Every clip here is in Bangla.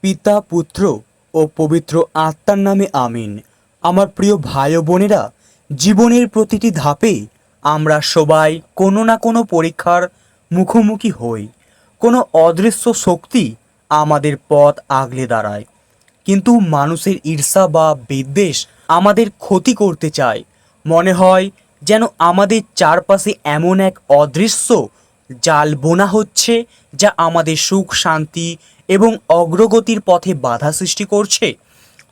পিতা, পুত্র ও পবিত্র আত্মার নামে আমিন। আমার প্রিয় ভাই ও বোনেরা, জীবনের প্রতিটি ধাপে আমরা সবাই কোনো না কোনো পরীক্ষার মুখোমুখি হই। কোনো অদৃশ্য শক্তি আমাদের পথ আগলে দাঁড়ায়। কিন্তু মানুষের ঈর্ষা বা বিদ্বেষ আমাদের ক্ষতি করতে চায়। মনে হয় যেন আমাদের চারপাশে এমন এক অদৃশ্য জাল বোনা হচ্ছে, যা আমাদের সুখ, শান্তি এবং অগ্রগতির পথে বাধা সৃষ্টি করছে।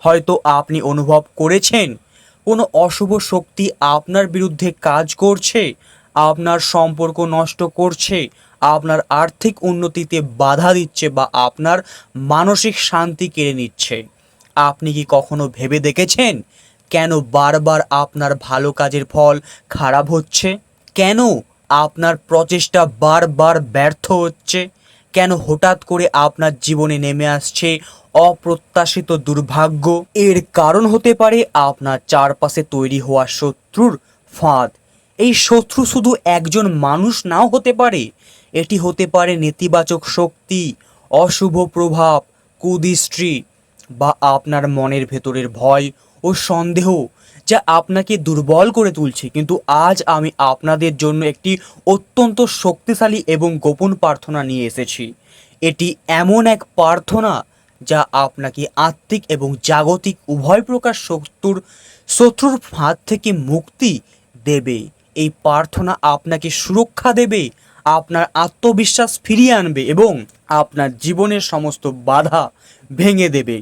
হয়তো আপনি অনুভব করেছেন, কোনো অশুভ শক্তি আপনার বিরুদ্ধে কাজ করছে, আপনার সম্পর্ক নষ্ট করছে, আপনার আর্থিক উন্নতিতে বাধা দিচ্ছে বা আপনার মানসিক শান্তি কেড়ে নিচ্ছে। আপনি কি কখনো ভেবে দেখেছেন, কেন বারবার আপনার ভালো কাজের ফল খারাপ হচ্ছে? কেন আপনার প্রচেষ্টা বারবার ব্যর্থ হচ্ছে। কেন হঠাৎ করে আপনার জীবনে নেমে আসছে অপ্রত্যাশিত দুর্ভাগ্য? এর কারণ হতে পারে আপনার চারপাশে তৈরি হওয়া শত্রুর ফাঁদ। এই শত্রু শুধু একজন মানুষ নাও হতে পারে। এটি হতে পারে নেতিবাচক শক্তি, অশুভ প্রভাব, কুদৃষ্টি বা আপনার মনের ভেতরের ভয় ও সন্দেহ। যা আপনাকে দুর্বল করে তুলছে। কিন্তু আজ আমি আপনাদের জন্য একটি অত্যন্ত শক্তিশালী এবং গোপন প্রার্থনা নিয়ে এসেছি। এটি এমন এক প্রার্থনা যা আপনাকে আত্মিক এবং জাগতিক উভয় প্রকার শত্রুর শত্রুর ফাঁদ থেকে মুক্তি দেবে। এই প্রার্থনা আপনাকে সুরক্ষা দেবে, আপনার আত্মবিশ্বাস ফিরিয়ে আনবে এবং আপনার জীবনের সমস্ত বাধা ভেঙে দেবে।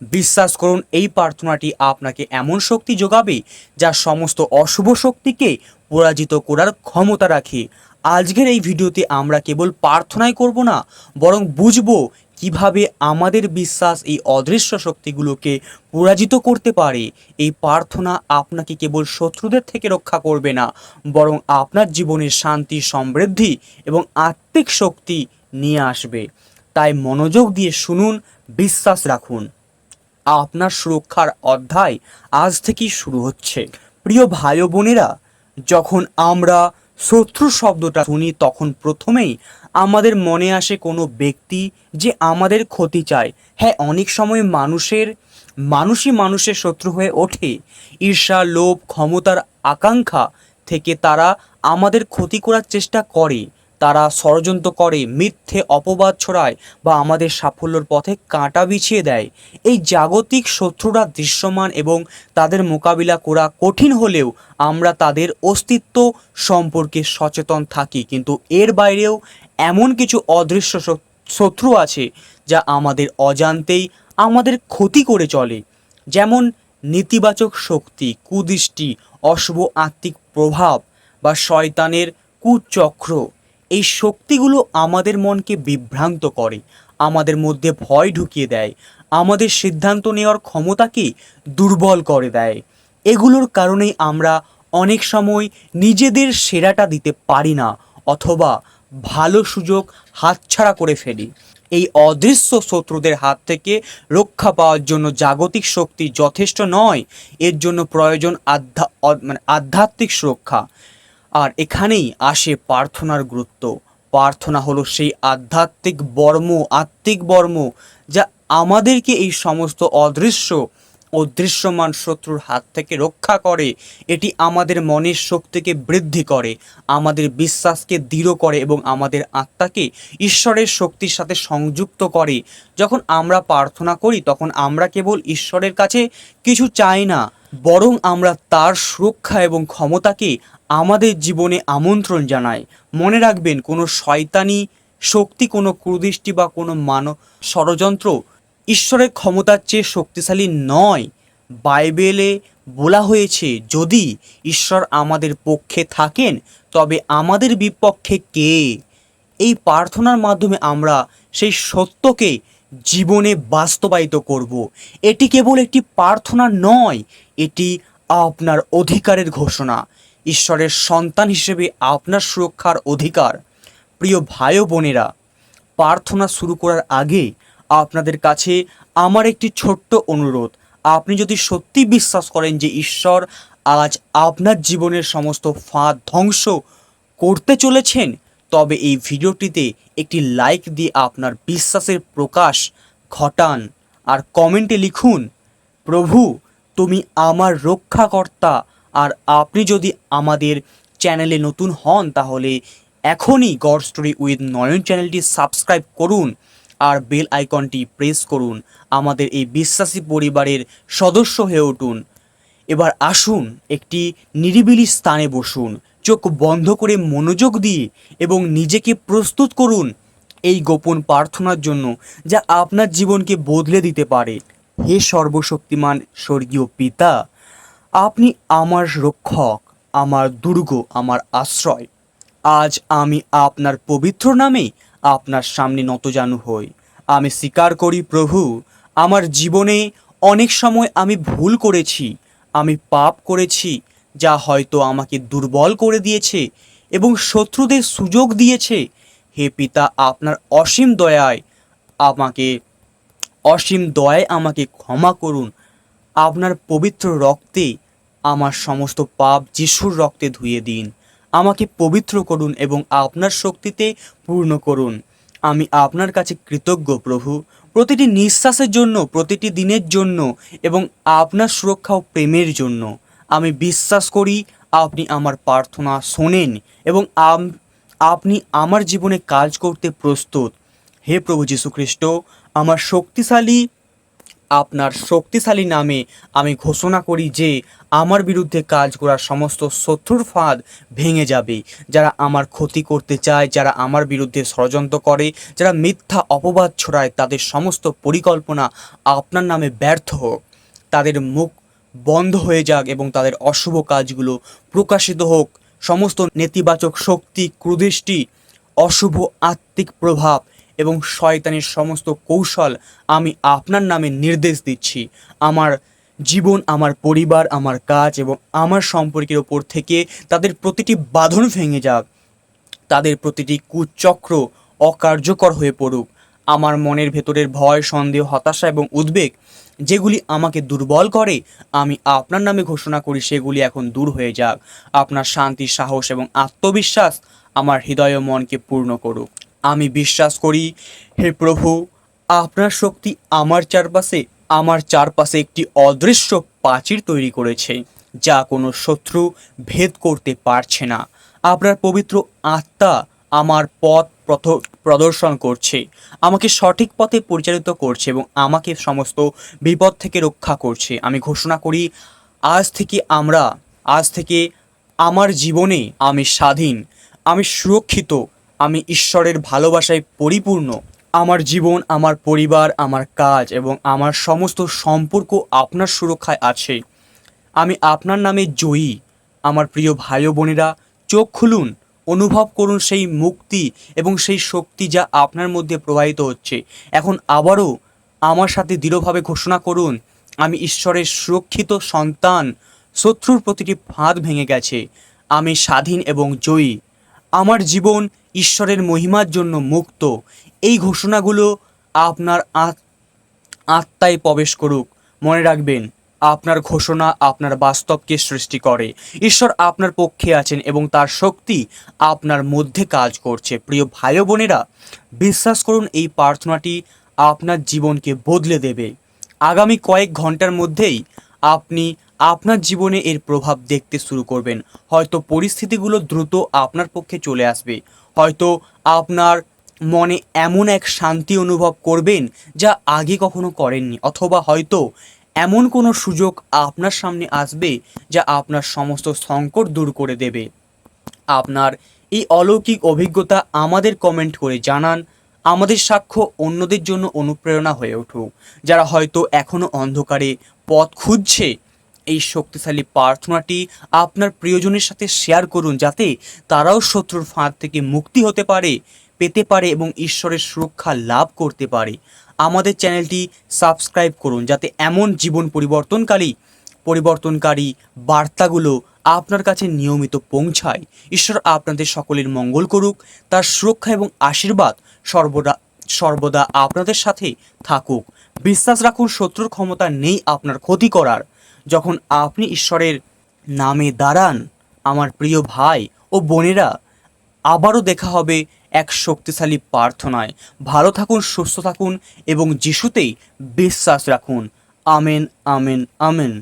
বিশ্বাস করুন, এই প্রার্থনাটি আপনাকে এমন শক্তি যোগাবে যা সমস্ত অশুভ শক্তিকে পরাজিত করার ক্ষমতা রাখে। আজকের এই ভিডিওতে আমরা কেবল প্রার্থনাই করব না, বরং বুঝব কীভাবে আমাদের বিশ্বাস এই অদৃশ্য শক্তিগুলোকে পরাজিত করতে পারে। এই প্রার্থনা আপনাকে কেবল শত্রুদের থেকে রক্ষা করবে না, বরং আপনার জীবনের শান্তি, সমৃদ্ধি এবং আত্মিক শক্তি নিয়ে আসবে। তাই মনোযোগ দিয়ে শুনুন, বিশ্বাস রাখুন। আপনার সুরক্ষার অধ্যায় আজ থেকেই শুরু হচ্ছে। প্রিয় ভাই বোনেরা, যখন আমরা শত্রু শব্দটা শুনি, তখন প্রথমেই আমাদের মনে আসে কোনো ব্যক্তি যে আমাদের ক্ষতি চায়। হ্যাঁ অনেক সময় মানুষের, মানুষই মানুষের শত্রু হয়ে ওঠে। ঈর্ষা, লোভ, ক্ষমতার আকাঙ্ক্ষা থেকে তারা আমাদের ক্ষতি করার চেষ্টা করে। তারা ষড়যন্ত্র করে, মিথ্যে অপবাদ ছড়ায় বা আমাদের সাফল্যর পথে কাঁটা বিছিয়ে দেয়। এই জাগতিক শত্রুরা দৃশ্যমান এবং তাদের মোকাবিলা করা কঠিন হলেও আমরা তাদের অস্তিত্ব সম্পর্কে সচেতন থাকি। কিন্তু এর বাইরেও এমন কিছু অদৃশ্য শত্রু আছে যা আমাদের অজান্তেই আমাদের ক্ষতি করে চলে। যেমন নেতিবাচক শক্তি, কুদৃষ্টি, অশুভ আত্মিক প্রভাব বা শয়তানের কুচক্র। এই শক্তিগুলো আমাদের মনকে বিভ্রান্ত করে, আমাদের মধ্যে ভয় ঢুকিয়ে দেয়, আমাদের সিদ্ধান্ত নেওয়ার ক্ষমতাকে দুর্বল করে দেয়। এগুলোর কারণেই আমরা অনেক সময় নিজেদের সেরাটা দিতে পারি না অথবা ভালো সুযোগ হাতছাড়া করে ফেলি। এই অদৃশ্য শত্রুদের হাত থেকে রক্ষা পাওয়ার জন্য জাগতিক শক্তি যথেষ্ট নয়, এর জন্য প্রয়োজন আধ্যা মানে আধ্যাত্মিক সুরক্ষা। আর এখানেই আসে প্রার্থনার গুরুত্ব। প্রার্থনা হলো সেই আধ্যাত্মিক বর্ম, আত্মিক বর্ম যা আমাদেরকে এই সমস্ত অদৃশ্য অদৃশ্যমান শত্রুর হাত থেকে রক্ষা করে। এটি আমাদের মনের শক্তিকে বৃদ্ধি করে, আমাদের বিশ্বাসকে দৃঢ় করে এবং আমাদের আত্মাকে ঈশ্বরের শক্তির সাথে সংযুক্ত করে। যখন আমরা প্রার্থনা করি, তখন আমরা কেবল ঈশ্বরের কাছে কিছু চাই না বরং আমরা তার সুরক্ষা এবং ক্ষমতাকে আমাদের জীবনে আমন্ত্রণ জানাই। মনে রাখবেন, কোনো শয়তানি শক্তি, কোনো কুদৃষ্টি বা কোনো মানব ষড়যন্ত্র ঈশ্বরের ক্ষমতার চেয়ে শক্তিশালী নয়। বাইবেলে বলা হয়েছে, যদি ঈশ্বর আমাদের পক্ষে থাকেন, তবে আমাদের বিপক্ষে কে? এই প্রার্থনার মাধ্যমে আমরা সেই সত্যকে জীবনে বাস্তবায়িত করব। এটি কেবল একটি প্রার্থনা নয়, এটি আপনার অধিকারের ঘোষণা। ঈশ্বরের সন্তান হিসেবে আপনার সুরক্ষার অধিকার। প্রিয় ভাই বোনেরা, প্রার্থনা শুরু করার আগে আপনাদের কাছে আমার একটি ছোট্ট অনুরোধ। আপনি যদি সত্যি বিশ্বাস করেন যে ঈশ্বর আজ আপনার জীবনের সমস্ত ফাঁদ ধ্বংস করতে চলেছেন তবে এই ভিডিওটিতে একটি লাইক দিয়ে আপনার বিশ্বাসের প্রকাশ ঘটান। আর কমেন্টে লিখুন, প্রভু, তুমি আমার রক্ষাকর্তা, আর আপনি যদি আমাদের চ্যানেলে নতুন হন, তাহলে এখনই গড স্টোরি উইথ নয়ন চ্যানেলটি সাবস্ক্রাইব করুন, আর বেল আইকনটি প্রেস করুন, আমাদের এই বিশ্বাসী পরিবারের সদস্য হয়ে উঠুন। এবার আসুন, একটি নিরিবিলি স্থানে বসুন। চোখ বন্ধ করে মনোযোগ দিয়ে এবং নিজেকে প্রস্তুত করুন এই গোপন প্রার্থনার জন্য যা আপনার জীবনকে বদলে দিতে পারে। হে সর্বশক্তিমান স্বর্গীয় পিতা, আপনি আমার রক্ষক, আমার দুর্গ, আমার আশ্রয়। আজ আমি আপনার পবিত্র নামে আপনার সামনে নতজানু হই। আমি স্বীকার করি, প্রভু, আমার জীবনে অনেক সময় আমি ভুল করেছি, আমি পাপ করেছি যা হয়তো আমাকে দুর্বল করে দিয়েছে এবং শত্রুদের সুযোগ দিয়েছে। হে পিতা, আপনার অসীম দয়ায় আমাকে, অসীম দয়ায় আমাকে ক্ষমা করুন। আপনার পবিত্র রক্তে আমার সমস্ত পাপ যিশুর রক্তে ধুয়ে দিন। আমাকে পবিত্র করুন এবং আপনার শক্তিতে পূর্ণ করুন। আমি আপনার কাছে কৃতজ্ঞ প্রভু। প্রতিটি নিঃশ্বাসের জন্য, প্রতিটি দিনের জন্য এবং আপনার সুরক্ষা ও প্রেমের জন্য। আমি বিশ্বাস করি আপনি আমার প্রার্থনা শোনেন এবং আপনি আমার জীবনে কাজ করতে প্রস্তুত। হে প্রভু যীশু খ্রিস্ট আমার শক্তিশালী, আপনার শক্তিশালী নামে আমি ঘোষণা করি যে আমার বিরুদ্ধে কাজ করার সমস্ত শত্রুর ফাঁদ ভেঙে যাবে। যারা আমার ক্ষতি করতে চায়, যারা আমার বিরুদ্ধে ষড়যন্ত্র করে, যারা মিথ্যা অপবাদ ছড়ায়, তাদের সমস্ত পরিকল্পনা আপনার নামে ব্যর্থ হোক। তাদের মুখ বন্ধ হয়ে যাক এবং তাদের অশুভ কাজগুলো প্রকাশিত হোক। সমস্ত নেতিবাচক শক্তি কুদৃষ্টি অশুভ আত্মিক প্রভাব এবং শয়তানের সমস্ত কৌশল আমি আপনার নামে নির্দেশ দিচ্ছি। আমার জীবন, আমার পরিবার, আমার কাজ এবং আমার সম্পর্কের ওপর থেকে তাদের প্রতিটি বাঁধন ভেঙে যাক। তাদের প্রতিটি কুচক্র অকার্যকর হয়ে পড়ুক। আমার মনের ভেতরের ভয়, সন্দেহ, হতাশা এবং উদ্বেগ যেগুলি আমাকে দুর্বল করে, আমি আপনার নামে ঘোষণা করি সেগুলি এখন দূর হয়ে যাক। আপনার শান্তি, সাহস এবং আত্মবিশ্বাস আমার হৃদয় ও মনকে পূর্ণ করুক। আমি বিশ্বাস করি, হে প্রভু, আপনার শক্তি আমার চারপাশে আমার চারপাশে একটি অদৃশ্য প্রাচীর তৈরি করেছে, যা কোনো শত্রু ভেদ করতে পারছে না। আপনার পবিত্র আত্মা আমার পথ প্রদর্শন করছে। আমাকে সঠিক পথে পরিচালিত করছে এবং আমাকে সমস্ত বিপদ থেকে রক্ষা করছে। আমি ঘোষণা করি, আজ থেকে আমরা, আজ থেকে আমার জীবনে আমি স্বাধীন, আমি সুরক্ষিত, আমি ঈশ্বরের ভালোবাসায় পরিপূর্ণ। আমার জীবন, আমার পরিবার, আমার কাজ এবং আমার সমস্ত সম্পর্ক আপনার সুরক্ষায় আছে। আমি আপনার নামে জয়ী। আমার প্রিয় ভাই বোনেরা, চোখ খুলুন। অনুভব করুন সেই মুক্তি এবং সেই শক্তি যা আপনার মধ্যে প্রবাহিত হচ্ছে। এখন আবারও আমার সাথে দৃঢ়ভাবে ঘোষণা করুন, আমি ঈশ্বরের সুরক্ষিত সন্তান, শত্রুর প্রতিটি ফাঁদ ভেঙে গেছে, আমি স্বাধীন এবং জয়ী। আমার জীবন ঈশ্বরের মহিমার জন্য মুক্ত। এই ঘোষণাগুলো আপনার আত- আত্মায় প্রবেশ করুক। মনে রাখবেন আপনার ঘোষণা, আপনার বাস্তবকে সৃষ্টি করে। ঈশ্বর আপনার পক্ষে আছেন এবং তার শক্তি আপনার মধ্যে কাজ করছে। প্রিয় ভাই বোনেরা, বিশ্বাস করুন, এই প্রার্থনাটি আপনার জীবনকে বদলে দেবে। আগামী কয়েক ঘণ্টার মধ্যেই আপনি আপনার জীবনে এর প্রভাব দেখতে শুরু করবেন। হয়তো পরিস্থিতিগুলো দ্রুত আপনার পক্ষে চলে আসবে। হয়তো আপনার মনে এমন এক শান্তি অনুভব করবেন যা আগে কখনো করেননি। অথবা হয়তো এমন কোনো সুযোগ আপনার সামনে আসবে যা আপনার সমস্ত সংকট দূর করে দেবে। আপনার এই অলৌকিক অভিজ্ঞতা আমাদের কমেন্ট করে জানান। আমাদের সাক্ষ্য অন্যদের জন্য অনুপ্রেরণা হয়ে উঠুক। যারা হয়তো এখনও অন্ধকারে পথ খুঁজছে এই শক্তিশালী প্রার্থনাটি আপনার প্রিয়জনের সাথে শেয়ার করুন যাতে তারাও শত্রুর ফাঁদ থেকে মুক্তি হতে পারে, পেতে পারে এবং ঈশ্বরের সুরক্ষা লাভ করতে পারে। আমাদের চ্যানেলটি সাবস্ক্রাইব করুন যাতে এমন জীবন পরিবর্তনকারী পরিবর্তনকারী বার্তাগুলো আপনার কাছে নিয়মিত পৌঁছায়। ঈশ্বর আপনাদের সকলের মঙ্গল করুক, তার সুরক্ষা এবং আশীর্বাদ সর্বদা সর্বদা আপনাদের সাথে থাকুক। বিশ্বাস রাখুন, শত্রুর ক্ষমতা নেই আপনার ক্ষতি করার। যখন আপনি ঈশ্বরের নামে দাঁড়ান, আমার প্রিয় ভাই ও বোনেরা, আবারও দেখা হবে এক শক্তিশালী প্রার্থনায়। ভালো থাকুন, সুস্থ থাকুন এবং যিশুতেই বিশ্বাস রাখুন। Amen amen amen.